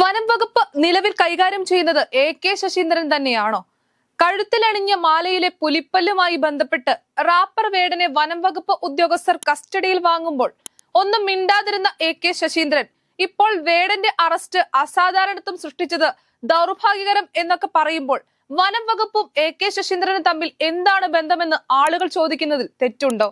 വനം വകുപ്പ് നിലവിൽ കൈകാര്യം ചെയ്യുന്നത് എ കെ ശശീന്ദ്രൻ തന്നെയാണോ? കഴുത്തിലണിഞ്ഞ മാലയിലെ പുലിപ്പല്ലുമായി ബന്ധപ്പെട്ട് റാപ്പർ വേടനെ വനം വകുപ്പ് ഉദ്യോഗസ്ഥർ കസ്റ്റഡിയിൽ വാങ്ങുമ്പോൾ ഒന്നും മിണ്ടാതിരുന്ന എ കെ ശശീന്ദ്രൻ ഇപ്പോൾ വേടന്റെ അറസ്റ്റ് അസാധാരണത്വം സൃഷ്ടിച്ചത് ദൗർഭാഗ്യകരം എന്നൊക്കെ പറയുമ്പോൾ വനം വകുപ്പും എ കെ ശശീന്ദ്രനും തമ്മിൽ എന്താണ് ബന്ധമെന്ന് ആളുകൾ ചോദിക്കുന്നതിൽ തെറ്റുണ്ടോ?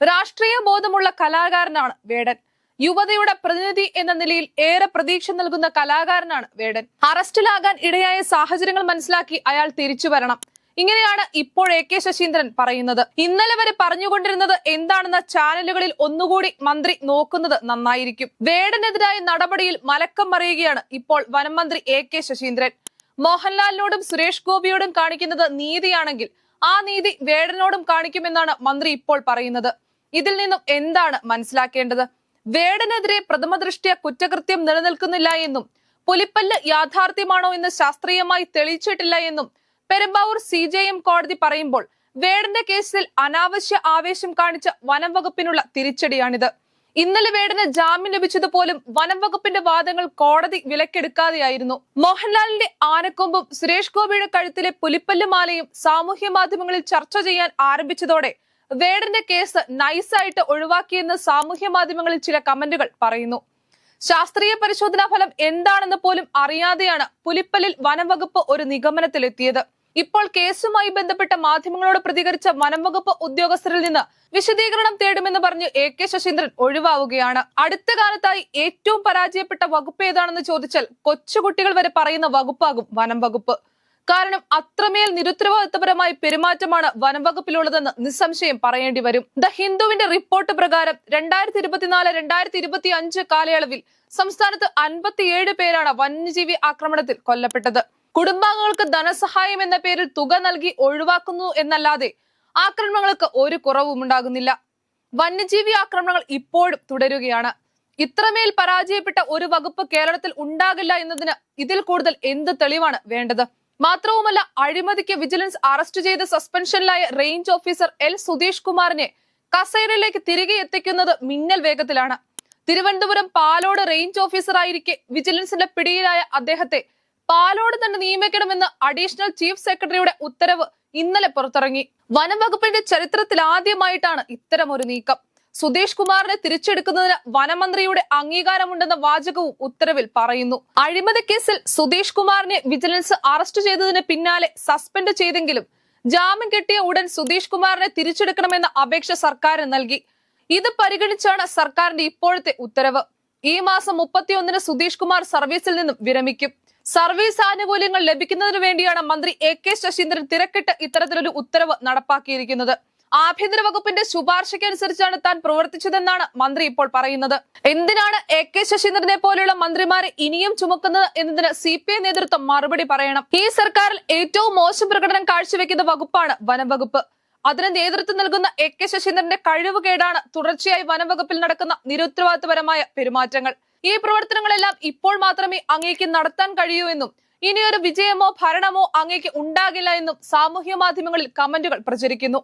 രാഷ്ട്രീയ ബോധമുള്ള കലാകാരനാണ് വേടൻ. യുവതയുടെ പ്രതിനിധി എന്ന നിലയിൽ ഏറെ പ്രതീക്ഷ നൽകുന്ന കലാകാരനാണ് വേടൻ. അറസ്റ്റിലാകാൻ ഇടയായ സാഹചര്യങ്ങൾ മനസ്സിലാക്കി അയാൾ തിരിച്ചു വരണം. ഇങ്ങനെയാണ് ഇപ്പോൾ എ കെ ശശീന്ദ്രൻ പറയുന്നത്. ഇന്നലെ വരെ പറഞ്ഞുകൊണ്ടിരുന്നത് എന്താണെന്ന ചാനലുകളിൽ ഒന്നുകൂടി മന്ത്രി നോക്കുന്നത് നന്നായിരിക്കും. വേടനെതിരായ നടപടിയിൽ മലക്കം മറിയുകയാണ് ഇപ്പോൾ വനം മന്ത്രി എ കെ ശശീന്ദ്രൻ. മോഹൻലാലിനോടും സുരേഷ് ഗോപിയോടും കാണിക്കുന്നത് നീതിയാണെങ്കിൽ ആ നീതി വേടനോടും കാണിക്കുമെന്നാണ് മന്ത്രി ഇപ്പോൾ പറയുന്നത്. ഇതിൽ നിന്നും എന്താണ് മനസ്സിലാക്കേണ്ടത്? വേടനെതിരെ പ്രഥമ ദൃഷ്ടിയ കുറ്റകൃത്യം നിലനിൽക്കുന്നില്ല എന്നും പുലിപ്പല്ല് യാഥാർത്ഥ്യമാണോ എന്ന് ശാസ്ത്രീയമായി തെളിയിച്ചിട്ടില്ല എന്നും പെരുമ്പാവൂർ സി ജെ എം കോടതി പറയുമ്പോൾ വേടന്റെ കേസിൽ അനാവശ്യ ആവേശം കാണിച്ച വനം വകുപ്പിനുള്ള തിരിച്ചടിയാണിത്. ഇന്നലെ വേടന് ജാമ്യം ലഭിച്ചതുപോലും വനം വകുപ്പിന്റെ വാദങ്ങൾ കോടതി വിലക്കെടുക്കാതെയായിരുന്നു. മോഹൻലാലിന്റെ ആനക്കൊമ്പും സുരേഷ് ഗോപിയുടെ കഴുത്തിലെ പുലിപ്പല്ലുമാലയും സാമൂഹ്യ മാധ്യമങ്ങളിൽ ചർച്ച ചെയ്യാൻ ആരംഭിച്ചതോടെ വേടന്റെ കേസ് നൈസായിട്ട് ഒഴിവാക്കിയെന്ന് സാമൂഹ്യ മാധ്യമങ്ങളിൽ ചില കമന്റുകൾ പറയുന്നു. ശാസ്ത്രീയ പരിശോധനാ ഫലം എന്താണെന്ന് പോലും അറിയാതെയാണ് പുലിപ്പല്ലിൽ വനംവകുപ്പ് ഒരു നിഗമനത്തിലെത്തിയത്. ഇപ്പോൾ കേസുമായി ബന്ധപ്പെട്ട മാധ്യമങ്ങളോട് പ്രതികരിച്ച വനംവകുപ്പ് ഉദ്യോഗസ്ഥരിൽ നിന്ന് വിശദീകരണം തേടുമെന്ന് പറഞ്ഞ് എ കെ ശശീന്ദ്രൻ ഒഴിവാവുകയാണ്. അടുത്ത കാലത്തായി ഏറ്റവും പരാജയപ്പെട്ട വകുപ്പ് ഏതാണെന്ന് ചോദിച്ചാൽ കൊച്ചുകുട്ടികൾ വരെ പറയുന്ന വകുപ്പാകും വനം വകുപ്പ് കാരണം അത്രമേൽ നിരുത്തരവാദിത്തപരമായ പെരുമാറ്റമാണ് വനംവകുപ്പിലുള്ളതെന്ന് നിസ്സംശയം പറയേണ്ടി വരും. ദ ഹിന്ദുവിന്റെ റിപ്പോർട്ട് പ്രകാരം രണ്ടായിരത്തി ഇരുപത്തിനാല് രണ്ടായിരത്തി ഇരുപത്തി അഞ്ച് കാലയളവിൽ സംസ്ഥാനത്ത് അൻപത്തിയേഴ് പേരാണ് വന്യജീവി ആക്രമണത്തിൽ കൊല്ലപ്പെട്ടത്. കുടുംബാംഗങ്ങൾക്ക് ധനസഹായം എന്ന പേരിൽ തുക നൽകി ഒഴിവാക്കുന്നു എന്നല്ലാതെ ആക്രമണങ്ങൾക്ക് ഒരു കുറവും ഉണ്ടാകുന്നില്ല. വന്യജീവി ആക്രമണങ്ങൾ ഇപ്പോഴും തുടരുകയാണ്. ഇത്രമേൽ പരാജയപ്പെട്ട ഒരു വകുപ്പ് കേരളത്തിൽ ഉണ്ടാകില്ല എന്നതിന് ഇതിൽ കൂടുതൽ എന്ത് തെളിവാണ് വേണ്ടത്? മാത്രവുമല്ല അഴിമതിക്ക് വിജിലൻസ് അറസ്റ്റ് ചെയ്ത് സസ്പെൻഷനിലായ റേഞ്ച് ഓഫീസർ എൽ സുധീഷ് കുമാറിനെ കസേരയിലേക്ക് തിരികെ എത്തിക്കുന്നത് മിന്നൽ വേഗത്തിലാണ്. തിരുവനന്തപുരം പാലോട് റേഞ്ച് ഓഫീസറായിരിക്കെ വിജിലൻസിന്റെ പിടിയിലായ അദ്ദേഹത്തെ പാലോട് തന്നെ നിയമിക്കണമെന്ന് അഡീഷണൽ ചീഫ് സെക്രട്ടറിയുടെ ഉത്തരവ് ഇന്നലെ പുറത്തിറങ്ങി. വനം വകുപ്പിന്റെ ചരിത്രത്തിൽ ആദ്യമായിട്ടാണ് ഇത്തരമൊരു നീക്കം. സുധീഷ് കുമാറിനെ തിരിച്ചെടുക്കുന്നതിന് വനമന്ത്രിയുടെ അംഗീകാരമുണ്ടെന്ന വാചകവും ഉത്തരവിൽ പറയുന്നു. അഴിമതി കേസിൽ സുധീഷ് കുമാറിനെ വിജിലൻസ് അറസ്റ്റ് ചെയ്തതിന് പിന്നാലെ സസ്പെൻഡ് ചെയ്തെങ്കിലും ജാമ്യം കിട്ടിയ ഉടൻ സുധീഷ് കുമാറിനെ തിരിച്ചെടുക്കണമെന്ന അപേക്ഷ സർക്കാരിന് നൽകി. ഇത് പരിഗണിച്ചാണ് സർക്കാരിന്റെ ഇപ്പോഴത്തെ ഉത്തരവ്. ഈ മാസം മുപ്പത്തിയൊന്നിന് സുധീഷ് കുമാർ സർവീസിൽ നിന്നും വിരമിക്കും. സർവീസ് ആനുകൂല്യങ്ങൾ ലഭിക്കുന്നതിന് വേണ്ടിയാണ് മന്ത്രി എ കെ ശശീന്ദ്രൻ തിരക്കിട്ട് ഇത്തരത്തിലൊരു ഉത്തരവ് നടപ്പാക്കിയിരിക്കുന്നത്. ആഭ്യന്തര വകുപ്പിന്റെ ശുപാർശയ്ക്കനുസരിച്ചാണ് താൻ പ്രവർത്തിച്ചതെന്നാണ് മന്ത്രി ഇപ്പോൾ പറയുന്നത്. എന്തിനാണ് എ കെ ശശീന്ദ്രനെ പോലെയുള്ള മന്ത്രിമാരെ ഇനിയും ചുമക്കുന്നത് എന്നതിന് സി പി ഐ നേതൃത്വം മറുപടി പറയണം. ഈ സർക്കാരിൽ ഏറ്റവും മോശം പ്രകടനം കാഴ്ചവെക്കുന്ന വകുപ്പാണ് വനം വകുപ്പ്. അതിന് നേതൃത്വം നൽകുന്ന എ കെ ശശീന്ദ്രന്റെ കഴിവുകേടാണ് തുടർച്ചയായി വനംവകുപ്പിൽ നടക്കുന്ന നിരുത്തരവാദിത്തപരമായ പെരുമാറ്റങ്ങൾ. ഈ പ്രവർത്തനങ്ങളെല്ലാം ഇപ്പോൾ മാത്രമേ അങ്ങേക്ക് നടത്താൻ കഴിയൂ എന്നും ഇനിയൊരു വിജയമോ ഭരണമോ അങ്ങേക്ക് ഉണ്ടാകില്ല എന്നും സാമൂഹ്യ മാധ്യമങ്ങളിൽ കമന്റുകൾ പ്രചരിക്കുന്നു.